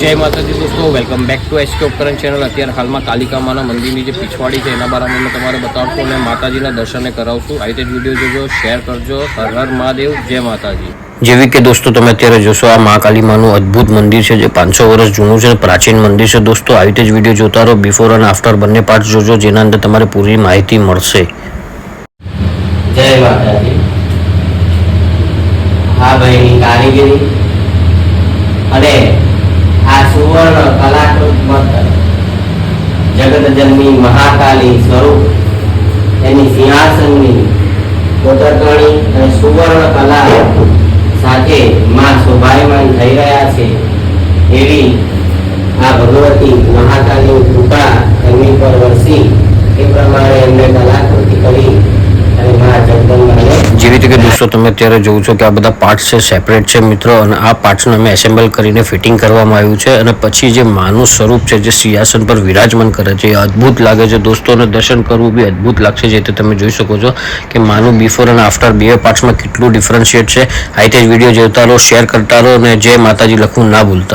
જય માતાજી દોસ્તો welcome back to S K ઉપકરણ ચેનલ અત્યારે હાલમાં કાલિકામાના મંદિરની જે પીછવાડી છે એના બારામાં મેં તમારે બતાવશું અને માતાજીના દર્શને કરાવશું. આ રીતે વીડિયો જોજો શેર કરજો. હર હર મહાદેવ જય માતાજી. જેવી કે દોસ્તો તમે અત્યારે જોશો આ મહાકાલી માનું અદ્ભુત મંદિર છે જે પાંચસો વર્ષ જૂનું છે પ્રાચીન મંદિર છે. દોસ્તો આવી રીતે જ વીડિયો જોતા રહો. બિફોર અને આફ્ટર બંને પાર્ટ જોજો જેના અંદર તમારે પૂરી માહિતી મળશે. જય માતાજી. હા ભાઈની કારીગરી અને આ સુવર્ણ કલાકૃત મસ્તક જગતજનની મહાકાલી સ્વરૂપ. એની સિંહાસનની કોતરકણી અને સુવર્ણ કલા સાથે માં શોભાયમાન થઈ રહ્યા છે એવી આ ભગવતી મહાકાલીની કૃપા એમની પર વરસી એ પ્રમાણે એમને કલાકૃતિ કરી અને મા જગદંબાને જેવી રીતે કે દોસ્તો, તમે અત્યારે જોવો છો કે આ બધા પાર્ટ્સ છે સેપરેટ છે મિત્રો, અને આ પાર્ટ્સને અમે એસેમ્બલ કરીને ફિટિંગ કરવામાં આવ્યું છે. અને પછી જે માનું સ્વરૂપ છે, જે સિંહાસન પર વિરાજમાન કરે છે, એ અદ્ભુત લાગે છે. દોસ્તોને દર્શન કરવું બી અદ્ભુત લાગશે જે રીતે તમે જોઈ શકો છો કે માનું બિફોર અને આફ્ટર બે પાર્ટ્સમાં કેટલું ડિફરન્શિએટ છે. હાઈટેજ વીડિયો જોતા રહો શેર કરતા રહો, અને જય માતાજી લખવું ના ભૂલતા.